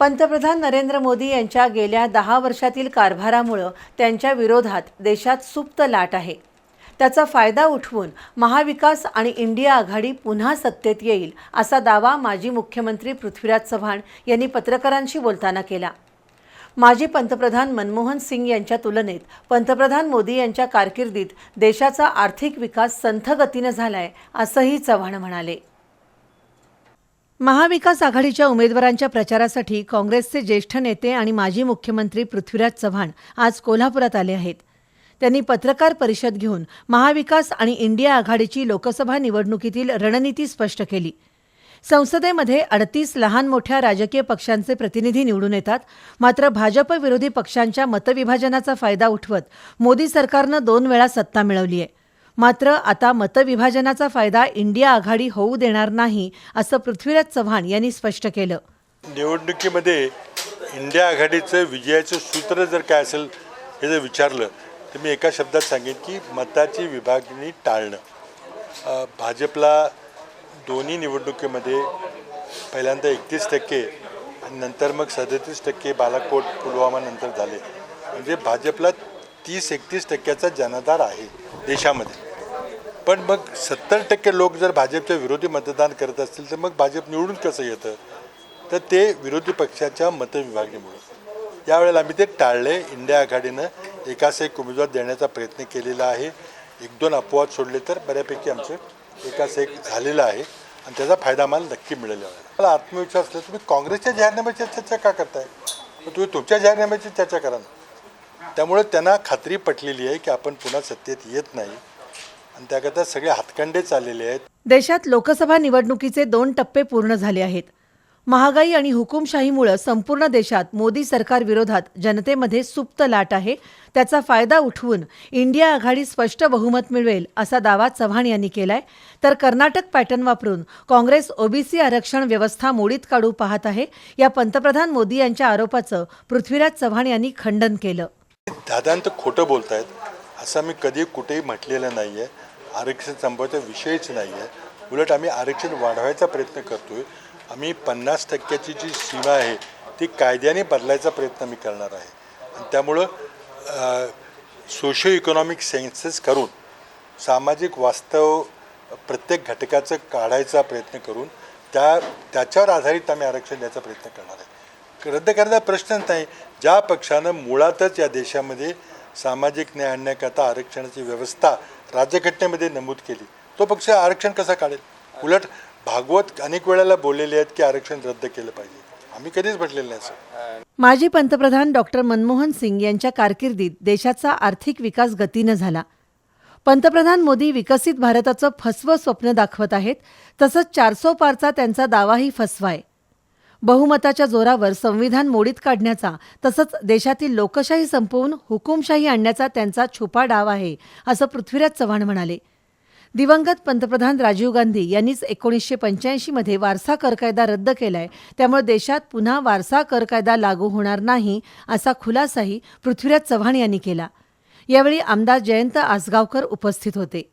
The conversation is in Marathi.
पंतप्रधान नरेंद्र मोदी यांच्या गेल्या दहा वर्षातील कारभारामुळं त्यांच्या विरोधात देशात सुप्त लाट आहे. त्याचा फायदा उठवून महाविकास आणि इंडिया आघाडी पुन्हा सत्तेत येईल असा दावा माजी मुख्यमंत्री पृथ्वीराज चव्हाण यांनी पत्रकारांशी बोलताना केला. माजी पंतप्रधान मनमोहन सिंग यांच्या तुलनेत पंतप्रधान मोदी यांच्या कारकिर्दीत देशाचा आर्थिक विकास संथ गतीनं झालाय असंही चव्हाण म्हणाले. महाविकास आघाडीच्या उमेदवारांच्या प्रचारासाठी काँग्रेसचे ज्येष्ठ नेते आणि माजी मुख्यमंत्री पृथ्वीराज चव्हाण आज कोल्हापुरात आले आहेत. त्यांनी पत्रकार परिषद घेऊन महाविकास आणि इंडिया आघाडीची लोकसभा निवडणुकीतील रणनीती स्पष्ट केली. संसदेमध्ये अडतीस लहान मोठ्या राजकीय पक्षांचे प्रतिनिधी निवडून येतात. मात्र भाजप विरोधी पक्षांच्या मतविभाजनाचा फायदा उठवत मोदी सरकारनं दोन वेळा सत्ता मिळवली आहे. मात्र आता मतविभाजनाचा फायदा इंडिया आघाडी होऊ देणार नाही असं पृथ्वीराज चव्हाण यांनी स्पष्ट केलं. निवडणुकीमध्ये इंडिया आघाडीचं विजयाचं सूत्र जर काय असेल हे जर विचारलं तर मी एका शब्दात सांगेन की मताची विभागणी टाळणं. भाजपला दोन्ही निवडणुकीमध्ये पहिल्यांदा एकतीस टक्के आणि नंतर मग सदतीस टक्के बालाकोट पुलवामा नंतर झाले. म्हणजे भाजपला तीस एकतीस टक्क्याचा जनाधार आहे देशामध्ये. पण मग सत्तर टक्के लोक जर भाजपच्या विरोधी मतदान करत असतील तर मग भाजप निवडून कसं येतं? तर ते विरोधी पक्षाच्या मतविभागणीमुळे. यावेळेला आम्ही ते टाळले. इंडिया आघाडीनं एकास एक उमेदवार देण्याचा प्रयत्न केलेला आहे. एक दोन अपवाद सोडले तर बऱ्यापैकी आमचं एकास एक झालेलं आहे आणि त्याचा फायदा मला नक्की मिळालेला आहे मला आत्मविश्वास असला तुम्ही काँग्रेसच्या जाहीरनाम्याची चर्चा का करताय? तुम्ही तुमच्या जाहीरनाम्याची चर्चा करा ना. त्यामुळे त्यांना खात्री पटलेली आहे की आपण पुन्हा सत्तेत येत नाही. आणि त्याकरता सगळे हातखंडे चाललेले आहेत. देशात लोकसभा निवडणुकीचे दोन टप्पे पूर्ण झाले आहेत. महागाई आणि हुकुमशाहीमुळे संपूर्ण देशात मोदी सरकार विरोधात जनतेमध्ये सुप्त लाट आहे. त्याचा फायदा उठवून इंडिया आघाडी स्पष्ट बहुमत मिळवेल असा दावा चव्हाण यांनी केलाय. तर कर्नाटक पॅटर्न वापरून काँग्रेस ओबीसी आरक्षण व्यवस्था मोडीत काढू पाहत आहे. या पंतप्रधान मोदी यांच्या आरोपाचं पृथ्वीराज चव्हाण यांनी खंडन केलं. दादांत खोटं बोलतायत. असं मी कधी कुठेही म्हटलेलं नाही आहे आरक्षण संपवायचा विषयच नाही आहे उलट आम्ही आरक्षण वाढवायचा प्रयत्न करतोय. आम्ही पन्नास टक्क्याची जी सीमा आहे ती कायद्याने बदलायचा प्रयत्न मी करणार आहे. आणि त्यामुळं सोशिओ इकॉनॉमिक सेन्सेस करून सामाजिक वास्तव प्रत्येक घटकाचं काढायचा प्रयत्न करून त्या त्याच्यावर आधारित आम्ही आरक्षण द्यायचा प्रयत्न करणार आहे. रद्द करण्याचा प्रश्नच नाही. ज्या पक्षानं मुळातच या देशामध्ये सामाजिक न्याय आणण्याकरता आरक्षणाची व्यवस्था राज्यघटनेमध्ये नमूद केली. तो पक्ष आरक्षण कसा काढेल? उलट भागवत अनेक वेळेला बोललेले आहेत की आरक्षण रद्द केलं पाहिजे. आम्ही कधीच म्हटलेलं नाही असं माजी पंतप्रधान डॉक्टर मनमोहन सिंग यांच्या कारकिर्दीत देशाचा आर्थिक विकास गतीनं झाला. पंतप्रधान मोदी विकसित भारताचं फसवं स्वप्न दाखवत आहेत तसंच चारसो पारचा त्यांचा दावाही फसवाय. बहुमताच्या जोरावर संविधान मोडीत काढण्याचा तसंच देशातील लोकशाही संपवून हुकुमशाही आणण्याचा त्यांचा छुपा डाव आहे असं पृथ्वीराज चव्हाण म्हणाले. दिवंगत पंतप्रधान राजीव गांधी यांनीच एकोणीसशे पंच्याऐंशीमध्ये वारसा कर कायदा रद्द केलाय त्यामुळे देशात पुन्हा वारसा कर कायदा लागू होणार नाही असा खुलासाही पृथ्वीराज चव्हाण यांनी केला. यावेळी आमदार जयंत आसगावकर उपस्थित होते.